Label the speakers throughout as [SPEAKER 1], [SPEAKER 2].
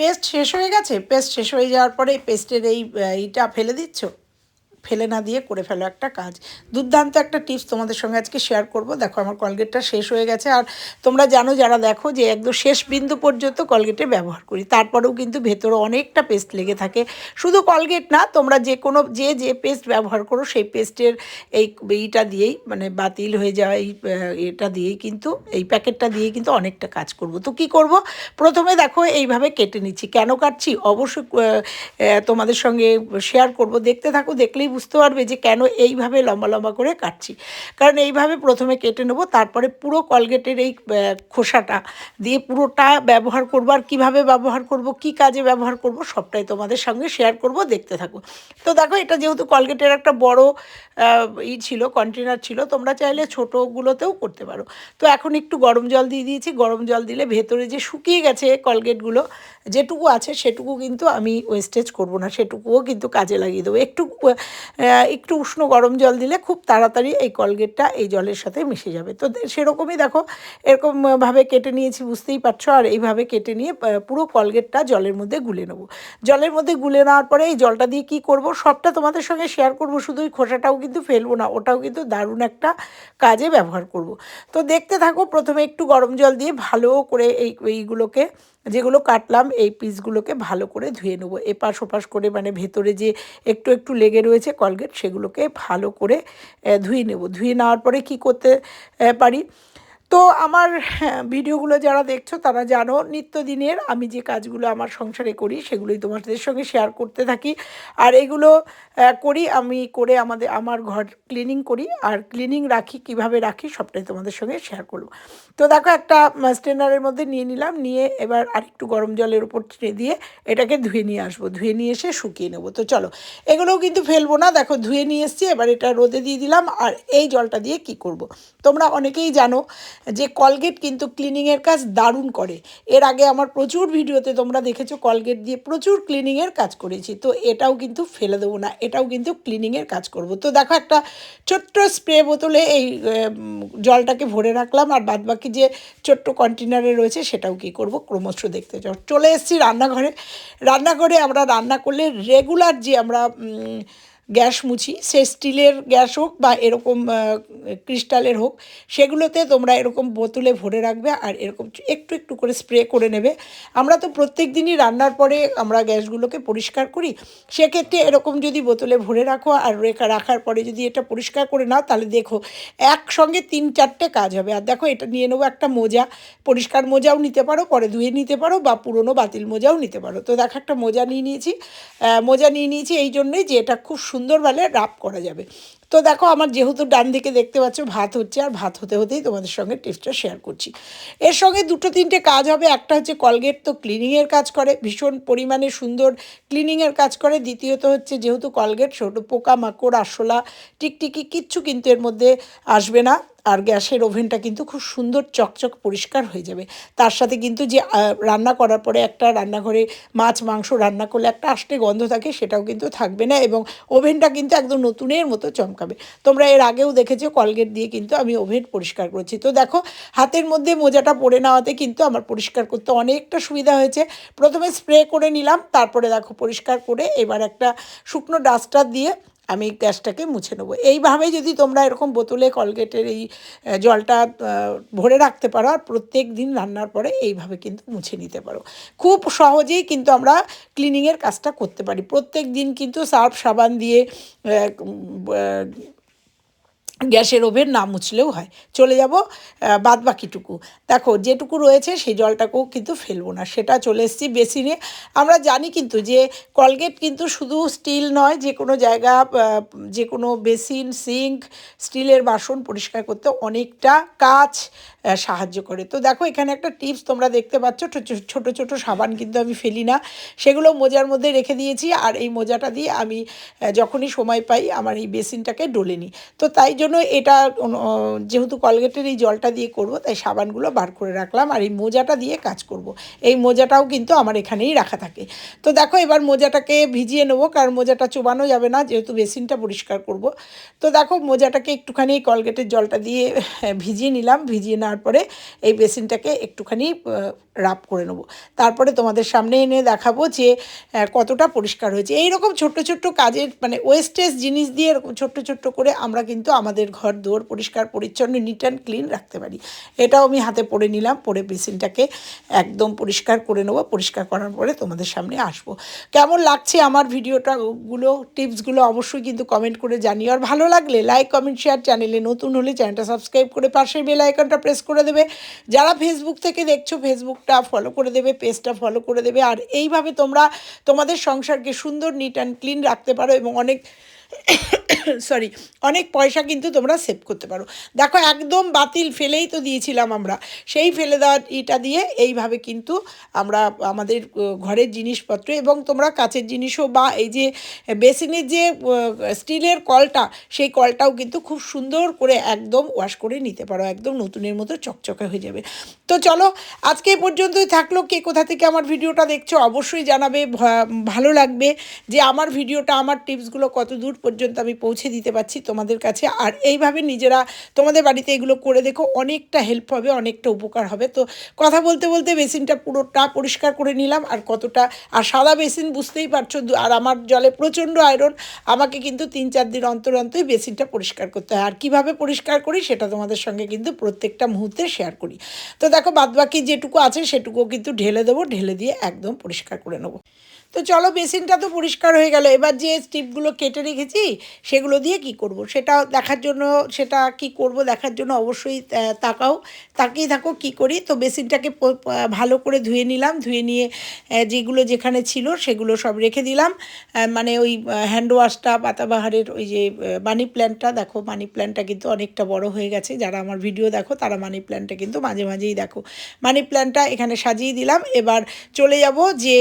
[SPEAKER 1] Paste শেষ হয়ে গেছে পেস্ট শেষ হয়ে যাওয়ার পরে পেস্টের এই এইটা ফেলে দিচ্ছ? ফেলে না দিয়ে করে ফেলো একটা কাজ। দুর্দান্ত একটা টিপস তোমাদের সঙ্গে আজকে শেয়ার করব। দেখো, আমার কলগেটটা শেষ হয়ে গেছে। আর তোমরা জানো, যারা দেখো যে একদম শেষ বিন্দু পর্যন্ত কলগেটে ব্যবহার করি, তারপরেও কিন্তু ভেতরে অনেকটা পেস্ট লেগে থাকে। শুধু কলগেট না, তোমরা যে কোনো, যে যে পেস্ট ব্যবহার করো, সেই পেস্টের এই এইটা দিয়েই মানে বাতিল হয়ে যাওয়া এই এটা দিয়েই কিন্তু, এই প্যাকেটটা দিয়েই কিন্তু অনেকটা কাজ করব। তো কি করব? প্রথমে দেখো, এইভাবে কেটে নিচ্ছি। কেন কাটছি? অবশ্যই তোমাদের সঙ্গে শেয়ার করব। দেখতে থাকো, দেখলেই বুঝতে পারবে যে কেন এইভাবে লম্বা লম্বা করে কাটছি। কারণ এইভাবে প্রথমে কেটে নেব, তারপরে পুরো কলগেটের এই খোসাটা দিয়ে পুরোটা ব্যবহার করব আর কীভাবে ব্যবহার করব, কি কাজে ব্যবহার করব, সবটাই তোমাদের সঙ্গে শেয়ার করব, দেখতে থাকো তো দেখো, এটা যেহেতু কলগেটের একটা বড় ই ছিল কন্টেনার ছিল, তোমরা চাইলে ছোটোগুলোতেও করতে পারো। তো এখন একটু গরম জল দিয়ে দিয়েছি, গরম জল দিলে ভেতরে যে শুকিয়ে গেছে কলগেটগুলো, যেটুকু আছে সেটুকু কিন্তু আমি ওয়েস্টেজ করব না, সেটুকুও কিন্তু কাজে লাগিয়ে দেবো। একটু একটু উষ্ণ গরম জল দিলে খুব তাড়াতাড়ি এই কলগেটটা এই জলের সাথে মিশে যাবে। তো সেরকমই দেখো এরকমভাবে কেটে নিয়েছি, বুঝতেই পারছ? আর এইভাবে কেটে নিয়ে পুরো কলগেটটা জলের মধ্যে গুলে নেব। জলের মধ্যে গুলে নেওয়ার পরে এই জলটা দিয়ে কি করব? সবটা তোমাদের সঙ্গে শেয়ার করব, শুধু ওই খোসাটাও কিন্তু ফেলব না, ওটাও কিন্তু দারুণ একটা কাজে ব্যবহার করব। তো দেখতে থাকো, প্রথমে একটু গরম জল দিয়ে ভালো করে এই, এইগুলোকে, যেগুলো কাটলাম, এই পিসগুলোকে ভালো করে ধুয়ে নেব। এপাশ ওপাশ করে মানে ভেতরে যে একটু একটু লেগে রয়েছে কলগেট সেগুলোকে ভালো করে ধুয়ে নেব। ধুয়ে নেওয়ার পরে কি করতে পারি? তো আমার হ্যাঁ, ভিডিওগুলো যারা দেখছ তারা জানো নিত্যদিনের আমি যে কাজগুলো আমার সংসারে করি সেগুলোই তোমাদের সঙ্গে শেয়ার করতে থাকি। আর এগুলো করি আমি করে আমাদের আমার ঘর ক্লিনিং করি। আর ক্লিনিং রাখি কীভাবে রাখি সবটাই তোমাদের সঙ্গে শেয়ার করব। তো দেখো একটা স্টেনারের মধ্যে নিয়ে নিলাম নিয়ে এবার আরেকটু গরম জলের উপর দিয়ে এটাকে ধুয়ে নিয়ে আসব। ধুয়ে নিয়ে এসে শুকিয়ে নেব। তো চলো এগুলোও কিন্তু ফেলব না। দেখো ধুয়ে নিয়ে এসছি এবার এটা রোদে দিয়ে দিলাম। আর এই জলটা দিয়ে কি করব। তোমরা অনেকেই জানো যে কলগেট কিন্তু ক্লিনিংয়ের কাজ দারুণ করে। এর আগে আমার প্রচুর ভিডিওতে তোমরা দেখেছ কলগেট দিয়ে প্রচুর ক্লিনিংয়ের কাজ করেছি। তো এটাও কিন্তু ফেলে দেবো না, এটাও কিন্তু ক্লিনিংয়ের কাজ করব। তো দেখো একটা ছোট্ট স্প্রে বোতলে এই জলটাকে ভরে রাখলাম আর বাদবাকি যে ছোট্ট কন্টেনারে রয়েছে সেটাও কি করব ক্রমশ দেখতে চাও চলে এসেছি রান্নাঘরে। রান্নাঘরে আমরা রান্না করলে রেগুলার যে আমরা গ্যাস মুছি, সে স্টিলের গ্যাস হোক বা এরকম ক্রিস্টালের হোক, সেগুলোতে তোমরা এরকম বোতলে ভরে রাখবে আর এরকম একটু একটু করে স্প্রে করে নেবে। আমরা তো প্রত্যেক দিনই রান্নার পরে আমরা গ্যাসগুলোকে পরিষ্কার করি। সেক্ষেত্রে এরকম যদি বোতলে ভরে রাখো আর রেখা রাখার পরে যদি এটা পরিষ্কার করে নাও, তাহলে দেখো একসঙ্গে তিন চারটে কাজ হবে। আর দেখো এটা নিয়ে নেব একটা মোজা। পরিষ্কার মোজাও নিতে পারো, পরে ধুয়ে নিতে পারো বা পুরনো বাতিল মোজাও নিতে পারো। তো দেখো একটা মোজা নিয়ে নিয়েছি। মোজা নিয়ে নিয়েছি এই জন্যই যে এটা খুব সুন্দরভাবে রাপ করা যাবে। তো দেখো, আমার যেহেতু ডান দিকে দেখতে পাচ্ছ, ভাত হচ্ছে, আর ভাত হতে হতেই তোমাদের সঙ্গে টিপসটা শেয়ার করছি। এর সঙ্গে দুটো তিনটে কাজ হবে, একটা হচ্ছে কলগেট তো ক্লিনিংয়ের কাজ করে, ভীষণ পরিমাণে সুন্দর ক্লিনিংয়ের কাজ করে। দ্বিতীয়ত হচ্ছে যেহেতু কলগেট ছোটো পোকামাকড়, আরশোলা, টিকটিকি, কিচ্ছু কিন্তু এর মধ্যে আসবে না। আর গ্যাসের ওভেনটা কিন্তু খুব সুন্দর চকচক পরিষ্কার হয়ে যাবে। তার সাথে কিন্তু যে রান্না করার পরে একটা রান্নাঘরে মাছ, মাংস রান্না করলে একটা আষ্টে গন্ধ থাকে সেটাও কিন্তু থাকবে না এবং ওভেনটা কিন্তু একদম নতুনের মতো চমকাবে। তোমরা এর আগেও দেখেছ, কলগেট দিয়ে কিন্তু আমি ওভেন পরিষ্কার করেছি। তো দেখো, হাতের মধ্যে মোজাটা পরে নেওয়াতে কিন্তু আমার পরিষ্কার করতে অনেকটা সুবিধা হয়েছে। প্রথমে স্প্রে করে নিলাম, তারপরে দেখো পরিষ্কার করে এবার একটা শুকনো ডাস্টার দিয়ে আমি গ্যাসটাকে মুছে নেব। এইভাবে যদি তোমরা এরকম বোতলে, কলগেটের এই জলটা ভরে রাখতে পারো আর প্রত্যেক দিন রান্নার পরে এইভাবে কিন্তু মুছে নিতে পারো। খুব সহজেই কিন্তু আমরা ক্লিনিংয়ের কাজটা করতে পারি। প্রত্যেক দিন কিন্তু সার্ফ সাবান দিয়ে গ্যাসের ওভেন না মুছলেও হয়। চলে যাব বাদ বাকিটুকু দেখো যেটুকু রয়েছে সেই জলটাকেও কিন্তু ফেলব না। সেটা চলে এসেছি বেসিনে। আমরা জানি কিন্তু যে কলগেট কিন্তু শুধু স্টিল নয় যে কোনো জায়গা যে কোনো বেসিন সিঙ্ক স্টিলের বাসন পরিষ্কার করতে অনেকটা আহ, সাহায্য করে। তো দেখো, এখানে একটা টিপস তোমরা দেখতে পাচ্ছ। ছোট ছোট সাবান কিন্তু আমি ফেলি না। সেগুলো মোজার মধ্যে রেখে দিয়েছি আর এই মোজাটা দিয়ে আমি যখনই সময় পাই আমার এই বেসিনটাকে ডলে নিই। তো তাই জন্য এটা যেহেতু কলগেটের এই জলটা দিয়ে করব, তাই সাবানগুলো বার করে রাখলাম আর এই মোজাটা দিয়ে কাজ করব। এই মোজাটাও কিন্তু আমার এখানেই রাখা থাকে। তো দেখো, এবার মোজাটাকে ভিজিয়ে নেব, কারণ মোজাটা চোবানো যাবে না, যেহেতু বেসিনটা পরিষ্কার করব। তো দেখো, মোজাটাকে একটুখানি কলগেটের জলটা দিয়ে ভিজিয়ে নিলাম। ভিজিয়ে নেওয়ার পরে এই বেসিনটাকে একটুখানি রাপ করে নেব। তারপরে তোমাদের সামনে এনে দেখাবো যে কতটা পরিষ্কার হয়েছে। এই রকম ছোট্ট ছোট্ট কাজের মানে ওয়েস্টেজ জিনিস দিয়ে এরকম ছোট্ট ছোট্ট করে আমরা কিন্তু আমাদের ঘর দৌড় পরিষ্কার, পরিচ্ছন্ন, নিট অ্যান্ড ক্লিন রাখতে পারি। এটাও আমি হাতে পরে নিলাম, পরে বেসিনটাকে একদম পরিষ্কার করে নেব। পরিষ্কার করার পরে তোমাদের সামনে আসব। কেমন লাগছে আমার ভিডিওটা গুলো টিপসগুলো অবশ্যই কিন্তু কমেন্ট করে জানিও। আর ভালো লাগলে লাইক, কমেন্ট, শেয়ার চ্যানেলে নতুন হলে চ্যানেলটা সাবস্ক্রাইব করে পাশের বেল আইকনটা প্রেস করে দেবে। যারা ফেসবুক থেকে দেখছ ফেসবুকটা ফলো করে দেবে পেজটা ফলো করে দেবে। আর এইভাবে তোমরা তোমাদের সংসারকে সুন্দর নিট অ্যান্ড ক্লিন রাখতে পারো এবং অনেক সরি, অনেক পয়সা কিন্তু তোমরা সেভ করতে পারো। দেখো, একদম বাতিল ফেলেই তো দিয়েছিলাম আমরা। সেই ফেলে দেওয়া ইটা দিয়ে এইভাবে কিন্তু আমরা আমাদের ঘরের জিনিসপত্র এবং তোমরা কাছের জিনিসও বা এই যে বেসিনের যে স্টিলের কলটা, সেই কলটাও কিন্তু খুব সুন্দর করে একদম ওয়াশ করে নিতে পারো। একদম নতুনের মতো চকচকে হয়ে যাবে। তো চলো, আজকে পর্যন্তই থাকল। কে কোথা থেকে আমার ভিডিওটা দেখছ অবশ্যই জানাবে। ভালো লাগবে যে আমার ভিডিওটা, আমার টিপসগুলো কত দূর পর্যন্ত আমি পৌঁছে দিতে পারছি তোমাদের কাছে। আর এইভাবে নিজেরা তোমাদের বাড়িতে এগুলো করে দেখো, অনেকটা হেল্প হবে, অনেকটা উপকার হবে। তো কথা বলতে বলতে বেসিনটা পুরোটা পরিষ্কার করে নিলাম, আর কতটা, আর সাদা বেসিন বুঝতেই পারছ আর আমার জলে প্রচণ্ড আয়রন আমাকে কিন্তু তিন, চার দিন অন্তর অন্তরই বেসিনটা পরিষ্কার করতে হয়। আর কীভাবে পরিষ্কার করি সেটা তোমাদের সঙ্গে কিন্তু প্রত্যেকটা মুহূর্তে শেয়ার করি। তো দেখো, বাদবাকি যেটুকু আছে সেটুকুও কিন্তু ঢেলে দেবো, ঢেলে দিয়ে একদম পরিষ্কার করে নেব। তো চলো বেসিনটা তো পরিষ্কার হয়ে গেল। এবার যে স্টিপগুলো কেটে রেখেছি, সেগুলো দিয়ে কি করব? সেটা দেখার জন্য, সেটা কি করব দেখার জন্য অবশ্যই তাকাও। তাকিয়ে থাকো কি করি। তো বেসিনটাকে ভালো করে ধুয়ে নিলাম। ধুয়ে নিয়ে যেগুলো যেখানে ছিল সেগুলো সব রেখে দিলাম। মানে ওই হ্যান্ড ওয়াশটা পাতাবাহারের ওই যে মানি প্ল্যান্টটা দেখো মানি প্ল্যান্টটা কিন্তু অনেকটা বড় হয়ে গেছে। যারা আমার ভিডিও দেখো, তারা মানি প্ল্যান্টটা কিন্তু মাঝে মাঝেই দেখো। মানি প্ল্যান্টটা এখানে সাজিয়ে দিলাম। এবার চলে যাব যে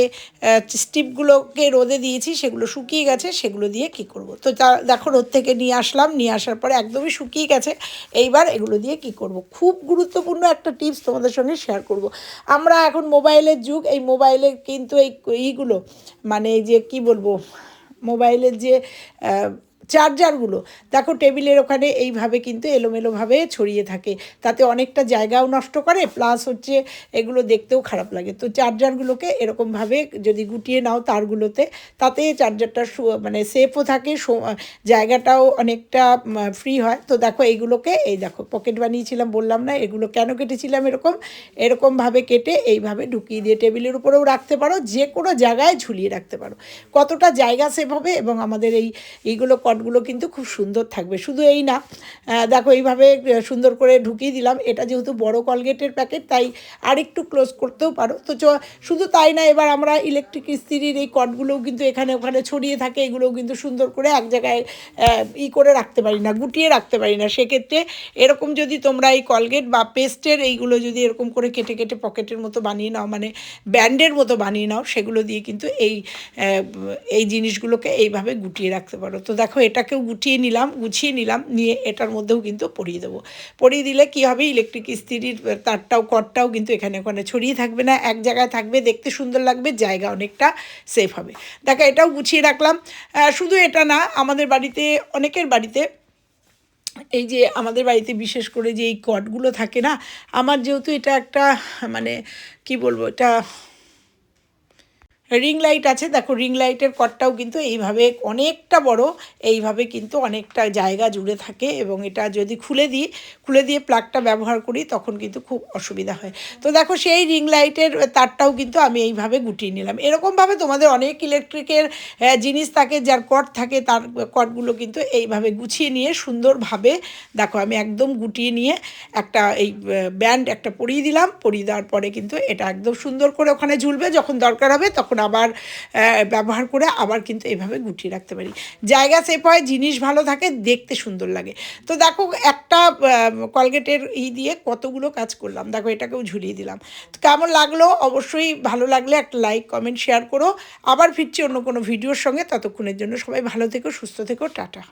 [SPEAKER 1] স্টিপগুলোকে রোদে দিয়েছি, সেগুলো শুকিয়ে গেছে, সেগুলো দিয়ে কি করব? তো তা- দেখো রোদ থেকে নিয়ে আসলাম, নিয়ে আসার পরে একদমই শুকিয়ে গেছে। এইবার এগুলো দিয়ে কি করব? খুব গুরুত্বপূর্ণ একটা টিপস তোমাদের সঙ্গে শেয়ার করব। আমরা এখন মোবাইলের যুগ, এই মোবাইলের কিন্তু এই ইগুলো মানে যে কি বলব, মোবাইলের যে চার্জারগুলো। দেখো টেবিলের ওখানে এইভাবে কিন্তু এলোমেলোভাবে ছড়িয়ে থাকে। তাতে অনেকটা জায়গাও নষ্ট করে প্লাস হচ্ছে এগুলো দেখতেও খারাপ লাগে। তো চার্জারগুলোকে এরকমভাবে যদি গুটিয়ে নাও তারগুলোতে, তাতে চার্জারটা মানে সেফও থাকে জায়গাটাও অনেকটা ফ্রি হয়। তো দেখো এইগুলোকে, এই দেখো পকেট বানিয়েছিলাম, বললাম না, এগুলো কেন কেটেছিলাম এরকম? এরকমভাবে কেটে এইভাবে ঢুকিয়ে দিয়ে টেবিলের উপরেও রাখতে পারো যে কোনো জায়গায় ঝুলিয়ে রাখতে পারো। কতটা জায়গা সেভ হবে এবং আমাদের এই, এইগুলো কটগুলো কিন্তু খুব সুন্দর থাকবে। শুধু এই না দেখো এইভাবে সুন্দর করে ঢুকিয়ে দিলাম। এটা যেহেতু বড় কলগেটের প্যাকেট, তাই আরেকটু ক্লোজ করতেও পারো। তো শুধু তাই না, এবার আমরা ইলেকট্রিক ইস্ত্রির এই কটগুলোও কিন্তু এখানে ওখানে ছড়িয়ে থাকে। এগুলোও কিন্তু সুন্দর করে এক জায়গায় ই করে রাখতে পারি না, গুটিয়ে রাখতে পারি না। সেক্ষেত্রে এরকম যদি তোমরা এই কলগেট বা পেস্টের এইগুলো যদি এরকম করে কেটে কেটে পকেটের মতো বানিয়ে নাও মানে ব্যান্ডের মতো বানিয়ে নাও, সেগুলো দিয়ে কিন্তু এই এই জিনিসগুলোকে এইভাবে গুটিয়ে রাখতে পারো। তো দেখো এটাকেও গুটিয়ে নিলাম, গুছিয়ে নিলাম, নিয়ে এটার মধ্যেও কিন্তু পরিয়ে দেবো। পরিয়ে দিলে কি হবে? ইলেকট্রিক ইস্ত্রির তারটাও কটটাও কিন্তু এখানে ওখানে ছড়িয়ে থাকবে না, এক জায়গায় থাকবে, দেখতে সুন্দর লাগবে, জায়গা অনেকটা সেফ হবে। দেখো, এটাও গুছিয়ে রাখলাম। শুধু এটা না, আমাদের বাড়িতে, অনেকের বাড়িতে, এই যে আমাদের বাড়িতে বিশেষ করে যে এই কটগুলো থাকে না, আমার যেহেতু এটা একটা মানে কি বলব, এটা রিং লাইট আছে। দেখো রিং লাইটের কটটাও কিন্তু এইভাবে অনেকটা বড়, এইভাবে কিন্তু অনেকটা জায়গা জুড়ে থাকে এবং এটা যদি খুলে দিই, খুলে দিয়ে প্লাগটা ব্যবহার করি, তখন কিন্তু খুব অসুবিধা হয়। তো দেখো, সেই রিং লাইটের তারটাও কিন্তু আমি এইভাবে গুটিয়ে নিলাম। এরকমভাবে তোমাদের অনেক ইলেকট্রিকের জিনিস থাকে, যার কট থাকে, তার কটগুলো কিন্তু এইভাবে গুছিয়ে নিয়ে সুন্দরভাবে, দেখো, আমি একদম গুটিয়ে নিয়ে একটা এই ব্যান্ড একটা পরিয়ে দিলাম। পরিয়ে দেওয়ার পরে কিন্তু এটা একদম সুন্দর করে ওখানে ঝুলবে। যখন দরকার হবে, তখন আবার ব্যবহার করে আবার কিন্তু এভাবে গুটিয়ে রাখতে পারি। জায়গা সেফ হয়, জিনিস ভালো থাকে, দেখতে সুন্দর লাগে। তো দেখো, একটা কলগেটের ই দিয়ে কতগুলো কাজ করলাম। দেখো, এটাকেও ঝুলিয়ে দিলাম। তো কেমন লাগল? অবশ্যই ভালো লাগলে একটা লাইক কমেন্ট শেয়ার করো। আবার ফিরছি অন্য কোনো ভিডিওর সঙ্গে। ততক্ষণের জন্য সবাই ভালো থেকো, সুস্থ থেকো, টাটা।